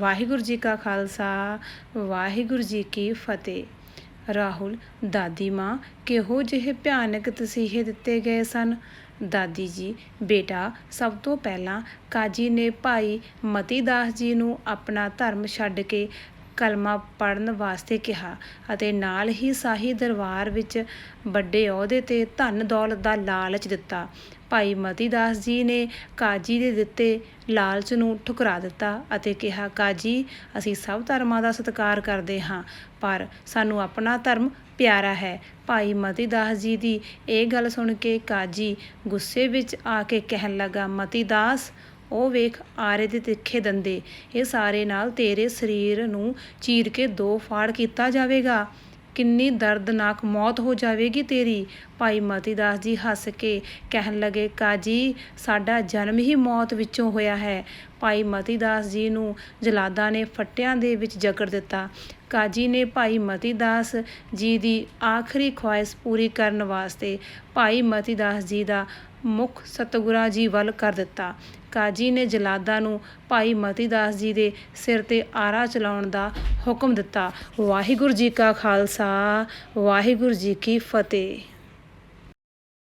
ਵਾਹਿਗੁਰੂ ਜੀ ਕਾ ਖਾਲਸਾ, ਵਾਹਿਗੁਰੂ ਜੀ ਕੀ ਫਤਿਹ। ਰਾਹੁਲ, ਦਾਦੀ ਮਾਂ, ਕਿਹੋ ਜਿਹੇ ਭਿਆਨਕ ਤਸੀਹੇ ਦਿੱਤੇ ਗਏ ਸਨ? ਦਾਦੀ ਜੀ, ਬੇਟਾ, ਸਭ ਤੋਂ ਪਹਿਲਾਂ ਕਾਜੀ ਨੇ ਭਾਈ ਮਤੀ ਦਾਸ ਜੀ ਨੂੰ ਆਪਣਾ ਧਰਮ ਛੱਡ ਕੇ ਕਲਮਾ ਪੜਨ ਵਾਸਤੇ ਕਿਹਾ ਅਤੇ ਨਾਲ ਹੀ ਸਾਹੀ ਦਰਬਾਰ ਵਿੱਚ ਵੱਡੇ ਅਹੁਦੇ ਤੇ ਧਨ ਦੌਲਤ ਦਾ ਲਾਲਚ ਦਿੱਤਾ। ਭਾਈ ਮਤੀ ਦਾਸ ਜੀ ਨੇ ਕਾਜੀ ਦੇ ਦਿੱਤੇ ਲਾਲਚ ਨੂੰ ਠੁਕਰਾ ਦਿੱਤਾ ਅਤੇ ਕਿਹਾ, ਕਾਜੀ, ਅਸੀਂ ਸਭ ਧਰਮਾਂ ਦਾ ਸਤਿਕਾਰ ਕਰਦੇ ਹਾਂ, ਪਰ ਸਾਨੂੰ ਆਪਣਾ ਧਰਮ ਪਿਆਰਾ ਹੈ। ਭਾਈ ਮਤੀ ਦਾਸ ਜੀ ਦੀ ਇਹ ਗੱਲ ਸੁਣ ਕੇ ਕਾਜੀ ਗੁੱਸੇ ਵਿੱਚ ਆ ਕੇ ਕਹਿਣ ਲੱਗਾ, ਮਤੀ ਦਾਸ ਉਹ ਵੇਖ ਆਰੇ ਦੇ ਤਿੱਖੇ ਦੰਦੇ, ਇਹ ਸਾਰੇ ਨਾਲ ਤੇਰੇ ਸਰੀਰ ਨੂੰ ਚੀਰ ਕੇ ਦੋ ਫਾੜ ਕੀਤਾ ਜਾਵੇਗਾ। ਕਿੰਨੀ ਦਰਦਨਾਕ ਮੌਤ ਹੋ ਜਾਵੇਗੀ ਤੇਰੀ। ਭਾਈ ਮਤੀ ਦਾਸ ਜੀ ਹੱਸ ਕੇ ਕਹਿਣ ਲੱਗੇ ਕਾਜੀ ਸਾਡਾ ਜਨਮ ਹੀ ਮੌਤ ਵਿੱਚੋਂ ਹੋਇਆ ਹੈ। ਭਾਈ ਮਤੀ ਦਾਸ ਜੀ ਨੂੰ ਜਲਾਦਾਂ ਨੇ ਫੱਟਿਆਂ ਦੇ ਵਿੱਚ ਜਕੜ ਦਿੱਤਾ। ਕਾਜੀ ਨੇ ਭਾਈ ਮਤੀ ਦਾਸ ਜੀ ਦੀ ਆਖਰੀ ਖੁਆਇਸ਼ ਪੂਰੀ ਕਰਨ ਵਾਸਤੇ ਭਾਈ ਮਤੀ ਦਾਸ ਜੀ ਦਾ ਮੁੱਖ ਸਤਿਗੁਰਾਂ ਜੀ ਵੱਲ ਕਰ ਦਿੱਤਾ। ਕਾਜੀ ਨੇ ਜਲਾਦਾਂ ਨੂੰ ਭਾਈ ਮਤੀ ਦਾਸ ਜੀ ਦੇ ਸਿਰ ਤੇ ਆਰਾ ਚਲਾਉਣ ਦਾ ਹੁਕਮ ਦਿੱਤਾ। ਵਾਹਿਗੁਰੂ ਜੀ ਕਾ ਖਾਲਸਾ, ਵਾਹਿਗੁਰੂ ਜੀ ਕੀ ਫਤਿਹ।